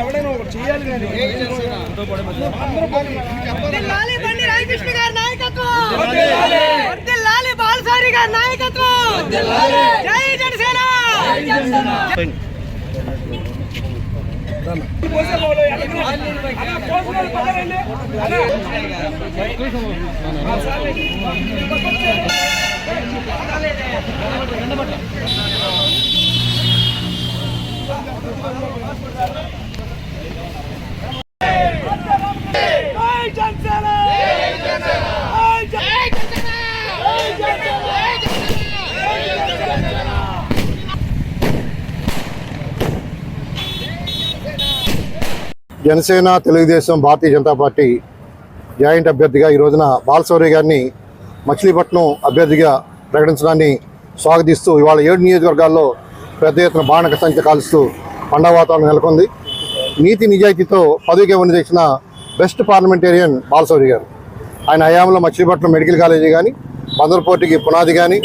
ఎవడైనా ఒకటి చేయాలి కానీ. జిల్లాలే బాలసారి గారి నాయకత్వం. జై జనసేన. పోసే వాళ్ళు ఎక్కడ- అలా పోసిన వాళ్ళు పక్కనండి. అలా. జై జనసేన జై జనసేన జై జనసేన జనసేన తెలుగుదేశం భారతీయ జనతా పార్టీ జాయింట్ అభ్యర్థిగా ఈ రోజున బాలశౌరి గారిని మచిలీపట్నం అభ్యర్థిగా ప్రకటించడాన్ని స్వాగతిస్తూ ఇవాళ ఏడు నియోజకవర్గాల్లో పెద్ద ఎత్తున బాణక సంఖ్య కాలుస్తూ పండగ వాతావరణం నెలకొంది. నీతి నిజాయితీతో పదవికి ఇవ్వని చేసిన బెస్ట్ పార్లమెంటేరియన్ బాలశౌరి గారు. ఆయన హయాంలో మచిలీపట్నం మెడికల్ కాలేజీ కానీ బందర్పోర్టుకి పునాది కానీ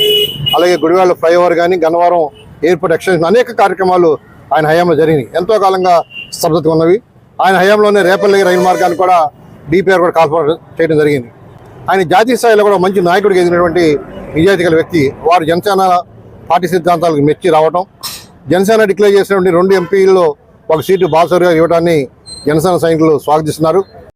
అలాగే గుడివాళ్ళ ఫ్లైఓవర్ కానీ గన్నవరం ఎయిర్పోర్ట్ ఎక్స్టెన్షన్ అనేక కార్యక్రమాలు ఆయన హయాంలో జరిగినాయి. ఎంతో కాలంగా స్తబ్దతగా ఉన్నవి. ఆయన హయాంలోనే రేపల్లి రైలు మార్గాన్ని కూడా డిపిఆర్ కూడా కాల్పడం చేయడం జరిగింది. ఆయన జాతీయ స్థాయిలో కూడా మంచి నాయకుడికి ఎదిగినటువంటి నిజాయితీ గల వ్యక్తి. వారు జనసేన పార్టీ సిద్ధాంతాలకు మెచ్చి రావటం. జనసేన డిక్లేర్ చేసినటువంటి రెండు ఎంపీల్లో ఒక సీటు బాలసౌరి గారు ఇవ్వడాన్ని జనసేన సైనికులు స్వాగతిస్తున్నారు.